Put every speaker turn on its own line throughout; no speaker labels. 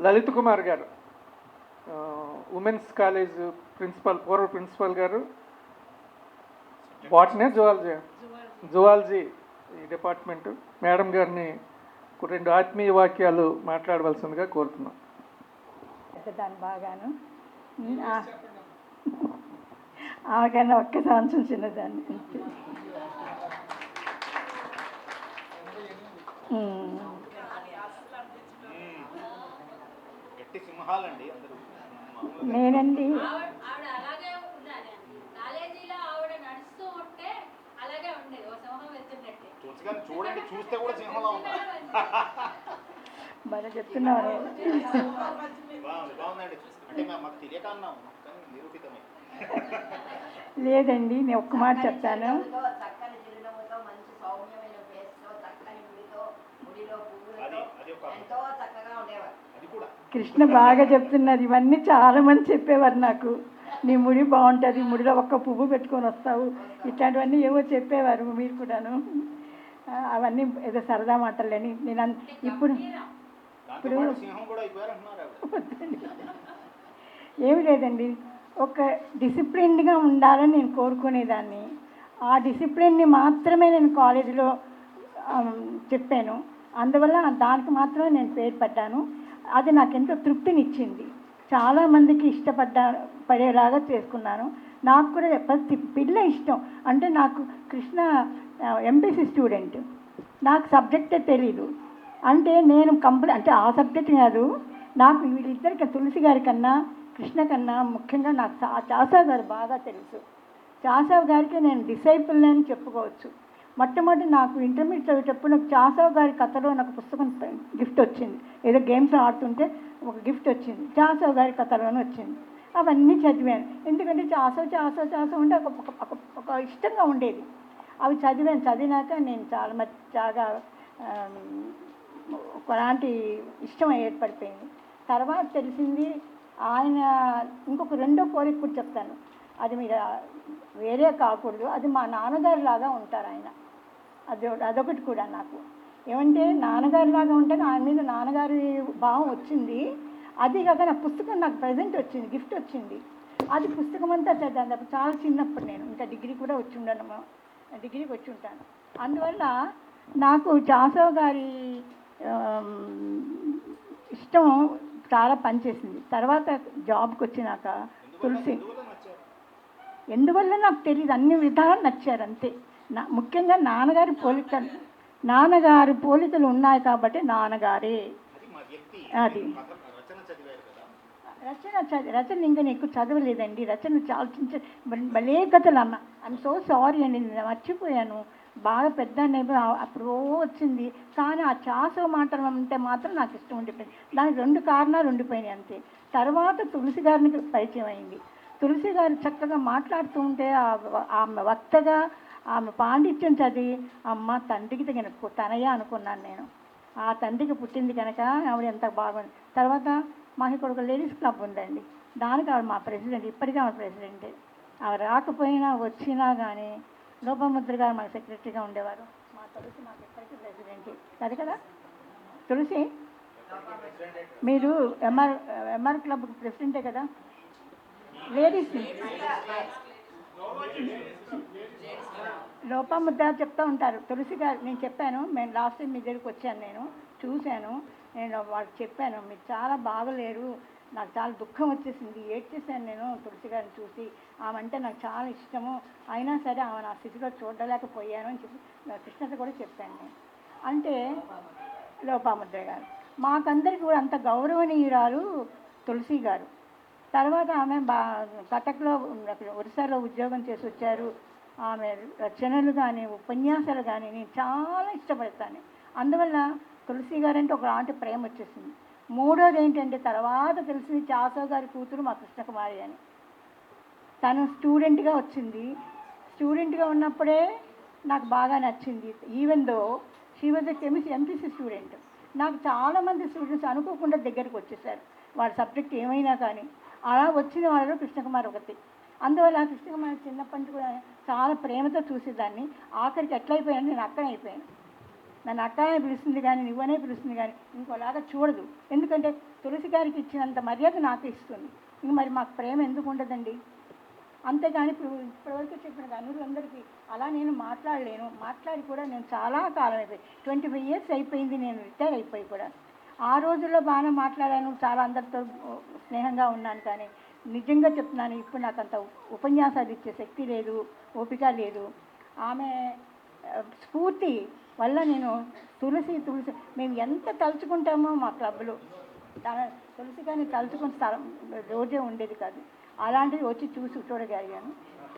Lalit Kumar garu women's college principal పూర్వ principal garu. Botany zoology zoology ఈ department. Madam గారిని ఒక రెండు ఆత్మీయ వాక్యాలు మాట్లాడవలసిందిగా కోరుతున్నాం.
పెద్దదాన్ని బాగాను. ఆ- ఆమెకన్నా ఒక్క సంవత్సరం చిన్నదాన్ని.
అన్నాం కానీ నిరూపితమే.
లేదండి నేను ఒక్క మాట చెప్తాను.
చక్కని
కృష్ణ బాగా చెప్తున్నారు. ఇవన్నీ చాలా మంది చెప్పేవారు నాకు. నీ ముడి బాగుంటుంది ముడిలో ఒక్క పువ్వు పెట్టుకొని వస్తావు. ఇట్లాంటివన్నీ ఏవో చెప్పేవారు మీరు కూడాను. అవన్నీ ఏదో సరదా మాటలని. నేను అన్- ఇప్పుడు
దాంతో
ఏమి లేదండి. ఒక డిసిప్లిన్డ్గా ఉండాలని నేను కోరుకునేదాన్ని. ఆ డిసిప్లిన్ని మాత్రమే నేను కాలేజీలో చెప్పాను. అందువల్ల దానికి మాత్రమే నేను పేరు పడ్డాను. అది నాకు ఎంతో తృప్తినిచ్చింది చాలామందికి ఇష్టపడ్డా పడేలాగా చేసుకున్నాను. నాకు కూడా ప్రతి పిల్ల ఇష్టం. అంటే నాకు కృష్ణ ఎంపీసీ స్టూడెంట్ నాకు సబ్జెక్టే తెలీదు. అంటే నేను కంప్లీ అంటే ఆ సబ్జెక్ట్ కాదు. నాకు వీళ్ళిద్దరికి తులసి గారి కన్నా కృష్ణ కన్నా ముఖ్యంగా నాకు చాసావ్ గారు బాగా తెలుసు. చాసావ్ గారికి నేను డిసైపుల్ అని చెప్పుకోవచ్చు. మొట్టమొదటి నాకు ఇంటర్మీడియట్ చదివేటప్పుడు నాకు చాసావ్ గారి కథలో నాకు పుస్తకం గిఫ్ట్ వచ్చింది. ఏదో గేమ్స్ ఆడుతుంటే ఒక గిఫ్ట్ వచ్చింది. చాసావ్ గారి కథలోనే వచ్చింది. అవన్నీ చదివాను. ఎందుకంటే చాసవ్ చాసవ్ చాసవ్ అంటే ఒక ఒక- ఒక ఇష్టంగా ఉండేది. అవి చదివాను. చదివినాక నేను చాలా మచ్ చాలా ఒకలాంటి ఇష్టం ఏర్పడిపోయింది. తర్వాత తెలిసింది ఆయన ఇంకొక రెండో కోరిక కూడా చెప్తాను. అది మీరు వేరే కాకూడదు. అది మా నాన్నగారి లాగా ఉంటారు ఆయన. అది అదొకటి కూడా నాకు. ఏమంటే నాన్నగారి లాగా ఉంటే ఆయన మీద నాన్నగారి భావం వచ్చింది. అది కాక నా పుస్తకం నాకు ప్రజెంట్ వచ్చింది గిఫ్ట్ వచ్చింది. అది పుస్తకం అంతా చదివాను. అప్పుడు చాలా చిన్నప్పుడు నేను. ఇంకా డిగ్రీ కూడా వచ్చి ఉండను డిగ్రీకి వచ్చి ఉంటాను. అందువల్ల నాకు జాసవ్ గారి ఇష్టం చాలా పనిచేసింది. తర్వాత జాబ్కి వచ్చినాక తులసి.
ఎందువల్ల
నాకు తెలియదు అన్ని విధాలు నచ్చారు అంతే. నా ముఖ్యంగా నాన్నగారి పోలికలు నాన్నగారి పోలికలు ఉన్నాయి కాబట్టి నాన్నగారే.
అది రచన
చదివి రచన ఇంకా నేను ఎక్కువ చదవలేదండి. రచన చాలా భలే కథలు అమ్మ ఐఎమ్ సో సారీ అండి. నేను మర్చిపోయాను. బాగా పెద్ద అప్పుడు వచ్చింది. కానీ ఆ చాసో మాటలు అంటే మాత్రం నాకు ఇష్టం ఉండిపోయింది. దానికి రెండు కారణాలు ఉండిపోయినాయి అంతే. తర్వాత తులసి గారికి పరిచయం అయింది. తులసి గారు చక్కగా మాట్లాడుతూ ఉంటే ఆ- వక్తగా ఆమె పాండిత్యం చదివి అమ్మ తండ్రికి తగిన కు- అనుకున్నాను నేను. ఆ తండ్రికి పుట్టింది కనుక ఆవిడ ఎంత బాగుంది. తర్వాత మాకు ఇక్కడ ఒక లేడీస్ క్లబ్ ఉందండి. దానికి ఆవిడ మా ప్రెసిడెంట్ ఇప్పటికీ ఆమె ప్రెసిడెంటే. ఆవిడ రాకపోయినా వచ్చినా కానీ లోపముద్ర గారు మా సెక్రటరీగా ఉండేవారు. మా తులసి మాకు ఇప్పటికీ ప్రెసిడెంట్. అది కదా? తులసి మీరు ఎంఆర్ ఎంఆర్ క్లబ్ ప్రెసిడెంటే కదా? లేడీస్ లోపముద్ర చెప్తూ ఉంటారు. తులసి గారు నేను చెప్పాను నేను లాస్ట్ మీ దగ్గరికి వచ్చాను నేను చూశాను నేను వాళ్ళకి చెప్పాను మీరు చాలా బాగలేరు నాకు చాలా దుఃఖం వచ్చేసింది ఏడ్చేసాను నేను తులసి గారిని చూసి ఆమె అంటే నాకు చాలా ఇష్టము అయినా సరే ఆమె నా స్థితిలో చూడలేకపోయాను అని చెప్పి కృష్ణత కూడా చెప్పాను నేను. అంటే లోపాముద్ర గారు మాకందరికి కూడా అంత గౌరవనీయురాలు తులసి గారు. తర్వాత ఆమె బా కటక్లో ఉన్న- ఒరిస్సాలో ఉద్యోగం చేసి వచ్చారు ఆమె రచనలు కానీ ఉపన్యాసాలు కానీ నేను చాలా ఇష్టపడతాను. అందువల్ల తులసి గారంటే ఒక లాంటి ప్రేమ వచ్చేసింది. మూడోది ఏంటంటే తర్వాత తెలిసింది చాసో గారి కూతురు మా కృష్ణకుమారి అని. తను స్టూడెంట్గా వచ్చింది. స్టూడెంట్గా ఉన్నప్పుడే నాకు బాగా నచ్చింది. Even though she was a chemistry MPC student నాకు చాలామంది స్టూడెంట్స్ అనుకోకుండా దగ్గరికి వచ్చేసారు. వాళ్ళ సబ్జెక్ట్ ఏమైనా కానీ. అలా వచ్చిన వాళ్ళలో కృష్ణకుమార్ ఒకటి అందువల్ల కృష్ణకుమార్ చిన్నప్పటి నుంచి కూడా చాలా ప్రేమతో చూసేదాన్ని. ఆఖరికి ఎట్లయిపోయాను నేను అక్కనే అయిపోయాను. నన్ను అక్కనే పిలుస్తుంది కానీ నువ్వనే పిలుస్తుంది కానీ ఇంకోలాగా చూడదు. ఎందుకంటే తులసి గారికి ఇచ్చినంత మర్యాద నాకు ఇస్తుంది. ఇంక మరి మాకు ప్రేమ ఎందుకు ఉండదండి? అంతేగాని ఇప్పుడు ఇప్పటివరకు చెప్పిన గనులందరికీ అలా నేను మాట్లాడలేను. మాట్లాడి కూడా నేను చాలా కాలం అయిపోయి ట్వంటీ ఫైవ్ ఇయర్స్ అయిపోయింది నేను రిటైర్ అయిపోయి కూడా. ఆ రోజుల్లో బాగానే మాట్లాడాను. చాలా అందరితో స్నేహంగా ఉన్నాను కానీ నిజంగా చెప్తున్నాను ఇప్పుడు నాకు అంత ఉపన్యాసాలు ఇచ్చే శక్తి లేదు ఓపిక లేదు. ఆమె స్ఫూర్తి వల్ల నేను తులసి తులసి మేము ఎంత తలుచుకుంటామో మా క్లబ్లో. దాని తులసి కానీ తలుచుకుని స్థలం రోజే ఉండేది కాదు. అలాంటివి వచ్చి చూసి చూడగలిగాను.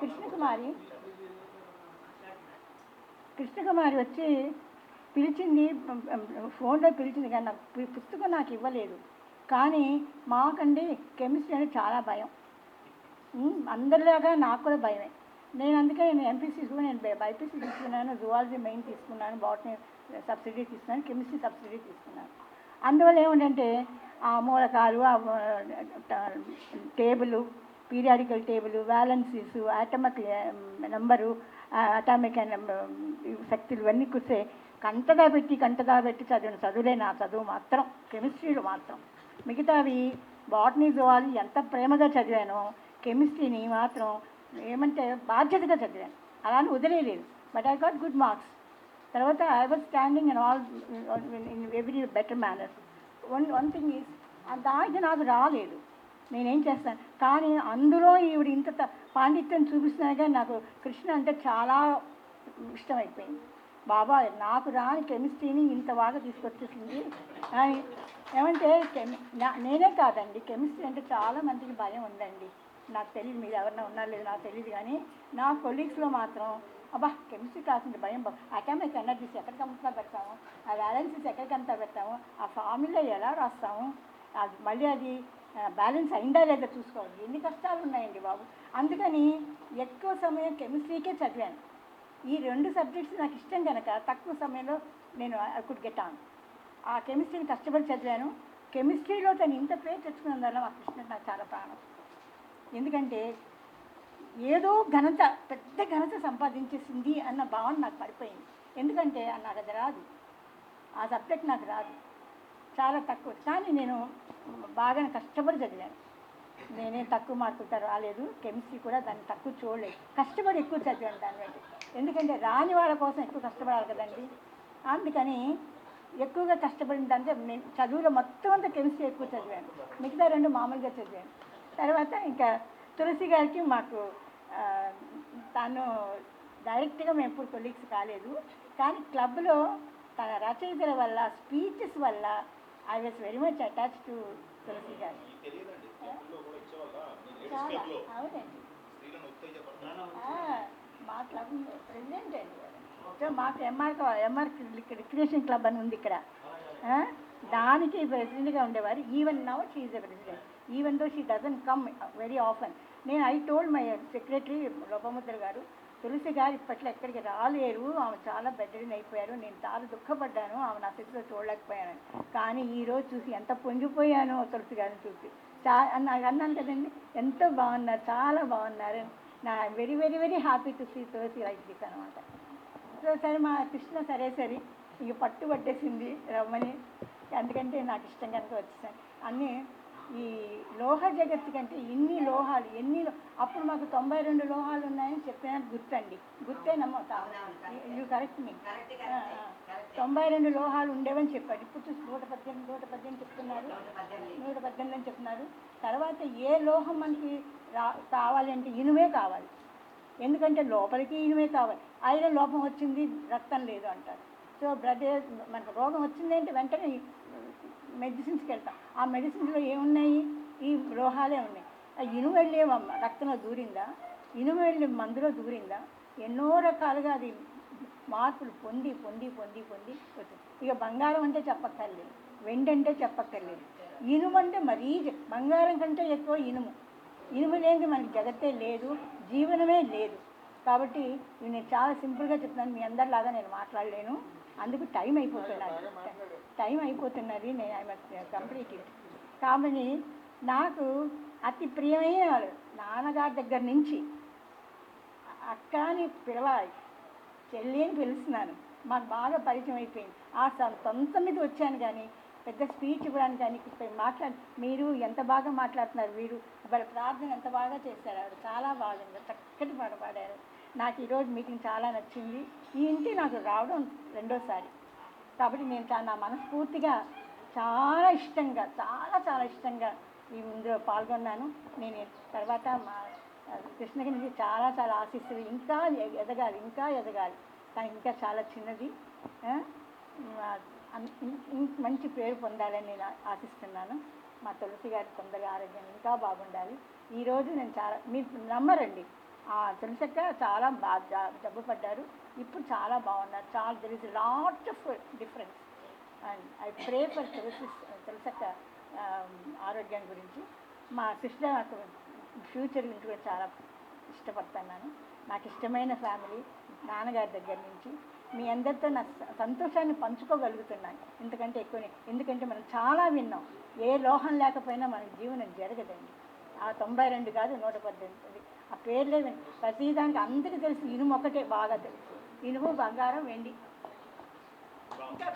కృష్ణకుమారి కృష్ణకుమారి వచ్చి పిలిచింది ఫోన్లో పిలిచింది కానీ నాకు పుస్తకం నాకు ఇవ్వలేదు. కానీ మాకండి కెమిస్ట్రీ అంటే చాలా భయం. అందరిలాగా నాకు కూడా భయమే. నేను అందుకే నేను ఎంపీసీ కూడా నేను బైపీసీ తీసుకున్నాను జువాలజీ మెయిన్ తీసుకున్నాను బాటనీ సబ్సిడీ తీసుకున్నాను కెమిస్ట్రీ సబ్సిడీ తీసుకున్నాను. అందువల్ల ఏమిటంటే ఆ మూలకాలు ఆ table periodical table valencies atomic number atomic శక్తులు ఇవన్నీ కూర్చే కంటదా పెట్టి కంటదా పెట్టి చదివిన చదువులే నా చదువు మాత్రం కెమిస్ట్రీలో మాత్రం. మిగతావి బాటనీ జువాలజీ ఎంత ప్రేమగా చదివానో కెమిస్ట్రీని మాత్రం ఏమంటే బాధ్యతగా చదివాను. అలా అని వదిలేయలేదు. But I got good marks తర్వాత I was standing in all in every better manners one one thing is దానికి నాకు రాలేదు. నేనేం చేస్తాను? కానీ అందులో ఈవిడ ఇంత పాండిత్యం చూపిస్తున్నా కానీ నాకు కృష్ణ అంటే చాలా ఇష్టమైపోయింది. బాబా నాకు రాని కెమిస్ట్రీని ఇంత బాగా తీసుకొచ్చేసింది. అని ఏమంటే కెమి నా- నేనే కాదండి. కెమిస్ట్రీ అంటే చాలా మందికి భయం ఉందండి. నాకు తెలియదు మీరు ఎవరన్నా ఉన్నారో లేదో నాకు తెలియదు కానీ నా కొలీగ్స్లో మాత్రం అబ్బా కెమిస్ట్రీ క్లాస్ భయం అటామిక్ ఎనర్జీస్ ఎక్కడికంతా పెడతాము? ఆ బ్యాలెన్సెస్ ఎక్కడికంతా పెడతాము? ఆ ఫార్ములా ఎలా రాస్తాము? అది మళ్ళీ అది బ్యాలెన్స్ అయిందా లేదా చూసుకోవాలి. ఎన్ని కష్టాలు ఉన్నాయండి బాబు. అందుకని ఎక్కువ సమయం కెమిస్ట్రీకే చదివాను. ఈ రెండు సబ్జెక్ట్స్ నాకు ఇష్టం కనుక తక్కువ సమయంలో నేను ఐ కుడ్ గెట్ ఆన్ ఆ కెమిస్ట్రీని కష్టపడి చదివాను కెమిస్ట్రీలో తను ఇంత పేరు తెచ్చుకున్నందువల్ల మా కృష్ణ నాకు చాలా ప్రాణం. ఎందుకంటే ఏదో ఘనత పెద్ద ఘనత సంపాదించేసింది అన్న భావన నాకు పడిపోయింది. ఎందుకంటే నాకు అది రాదు. ఆ సబ్జెక్ట్ నాకు రాదు. చాలా తక్కువ. కానీ నేను బాగా కష్టపడి చదివాను. నేనే తక్కువ మార్కులతో రాలేదు. కెమిస్ట్రీ కూడా దాన్ని తక్కువ చూడలేదు. కష్టపడి ఎక్కువ చదివాను దాని బట్టి ఎందుకంటే రాని వాళ్ళ కోసం ఎక్కువ కష్టపడాలి కదండి. అందుకని ఎక్కువగా నేను చదువులో మొత్తం అంతా కెమిస్ట్రీ ఎక్కువ చదివాను. మిగతా రెండు మామూలుగా చదివాను. తర్వాత ఇంకా తులసి గారికి మాకు తను డైరెక్ట్గా మేము ఎప్పుడు కొలీగ్స్ కాలేదు. కానీ క్లబ్లో తన రచయితల వల్ల స్పీచెస్ వల్ల I was very much attach to Tulasi garu.
తెలియదండి క్లబ్లో కూడా ఇచ్చేవాళ్ళ నేను లేడీస్
చాలా
క్లబ్లో
అవునండి
స్త్రీలను ఉత్తేజపడతాను
ఆ, మా క్లబ్ ప్రెసిడెంట్ అండి సో మాకు ఎంఆర్ ఎంఆర్ రిక్రియేషన్ క్లబ్ అని ఉంది ఇక్కడ. దానికి ప్రెసిడెంట్గా ఉండేవారు. Even now she's a president even though she doesn't come very often నేను I told my secretary Lopamudra garu Tulasi garu ఇప్పట్లో ఎక్కడికి రాలేరు. ఆమె చాలా బెడ్డరిని అయిపోయారు. నేను చాలా దుఃఖపడ్డాను. ఆమె నా స్థితిలో చూడలేకపోయాను. కానీ ఈరోజు చూసి ఎంత పొంగిపోయానో తులసి గారిని చూసి. చా నాకు అన్నాను కదండి. ఎంతో బాగున్నారు చాలా బాగున్నారు. నా very very very happy to see Tulasi like this అనమాట. సో సరే మా కృష్ణ సరే సరే. ఇక పట్టు పట్టేసింది రమ్మని. అందుకంటే నాకు ఇష్టం కనుక వచ్చేసాను. అన్నీ ఈ లోహ జగత్తు కంటే ఇన్ని లోహాలు ఎన్ని అప్పుడు మాకు తొంభై రెండు లోహాలు ఉన్నాయని చెప్పిన గుర్తండి. గుర్తేనమ్మా యూ కరెక్ట్ మీ. తొంభై రెండు లోహాలు ఉండేవని చెప్పాడు. ఇప్పుడు చూసి నూట పద్దెనిమిది నూట పద్దెనిమిది చెప్తున్నారు. నూట పద్దెనిమిది అని చెప్తున్నారు. తర్వాత ఏ లోహం మనకి రా కావాలంటే ఇనుమే కావాలి. ఎందుకంటే లోపలికి ఇనుమే కావాలి. ఐరన్ లోపం వచ్చింది రక్తం లేదు అంటారు. సో బ్లడ్ మనకు రోగం వచ్చింది అంటే వెంటనే మెడిసిన్స్కి వెళ్తాం. ఆ మెడిసిన్స్లో ఏమున్నాయి? ఈ లోహాలే ఉన్నాయి. ఆ ఇనుము వెళ్ళే రక్తంలో దూరిందా? ఇనుము వెళ్ళే మందులో దూరిందా? ఎన్నో రకాలుగా అది మార్పులు పొంది పొంది పొంది పొంది ఇక బంగారం అంటే చెప్పక్కర్లేదు. వెండి అంటే చెప్పక్కర్లేదు. ఇనుము అంటే మరీ బంగారం కంటే ఎక్కువ ఇనుము. ఇనుము లేనిది మనకి జగత్తే లేదు జీవనమే లేదు. కాబట్టి నేను చాలా సింపుల్గా చెప్తున్నాను మీ అందరిలాగా నేను మాట్లాడలేను. అందుకు టైం అయిపోతున్నది. టైం అయిపోతున్నది నేను మస్ట్ కంప్లీట్ కాబట్టి నాకు అతి ప్రియమైన వాళ్ళు నాన్నగారి దగ్గర నుంచి అక్క అని పిలవాలి. చెల్లి అని పిలుస్తున్నాను. మాకు బాగా పరిచయం అయిపోయింది. ఆ సొంత మీద వచ్చాను కానీ పెద్ద స్పీచ్ ఇవ్వడానికి దానికి మాట్లాడి మీరు ఎంత బాగా మాట్లాడుతున్నారు వీరు వాళ్ళ ప్రార్థన ఎంత బాగా చేశారు ఆవిడ చాలా బాగుంది చక్కటి పాట పాడారు. నాకు ఈరోజు మీటింగ్ చాలా నచ్చింది. ఈ ఇంటి నాకు రావడం రెండోసారి. కాబట్టి నేను నా మనస్ఫూర్తిగా చాలా ఇష్టంగా చాలా చాలా ఇష్టంగా ఈ ఇందులో పాల్గొన్నాను. నేను తర్వాత మా కృష్ణగిరి నుంచి చాలా చాలా ఆశిస్తుంది ఇంకా ఎదగాలి ఇంకా ఎదగాలి. కానీ ఇంకా చాలా చిన్నది మంచి పేరు పొందాలని నేను ఆశిస్తున్నాను. మా తులసి గారి తొందరగా ఆరోగ్యం ఇంకా బాగుండాలి. ఈరోజు నేను చాలా మీరు నమ్మరండి. ఆ తులసక్క చాలా బాగా జబ్బు పడ్డారు. ఇప్పుడు చాలా బాగున్నారు. చాలా there is lot of difference and I pray for Tulasi తులసక్క um, ఆరోగ్యం గురించి. మా సిస్టర్ నాకు ఫ్యూచర్ గురించి కూడా చాలా ఇష్టపడుతున్నాను. నాకు ఇష్టమైన ఫ్యామిలీ నాన్నగారి దగ్గర నుంచి. మీ అందరితో నా సంతోషాన్ని పంచుకోగలుగుతున్నాను. ఎందుకంటే ఎక్కువ ఎందుకంటే మనం చాలా విన్నాం. ఏ లోహం లేకపోయినా మన జీవనం జరగదండి. ఆ తొంభై రెండు కాదు నూట పద్దెనిమిది. ఆ పేర్లే ప్రతిదానికి అందరికీ తెలుసు. ఇనుము ఒకటే బాగా తెలుసు. ఇనుము బంగారం వెండి. ఇంకా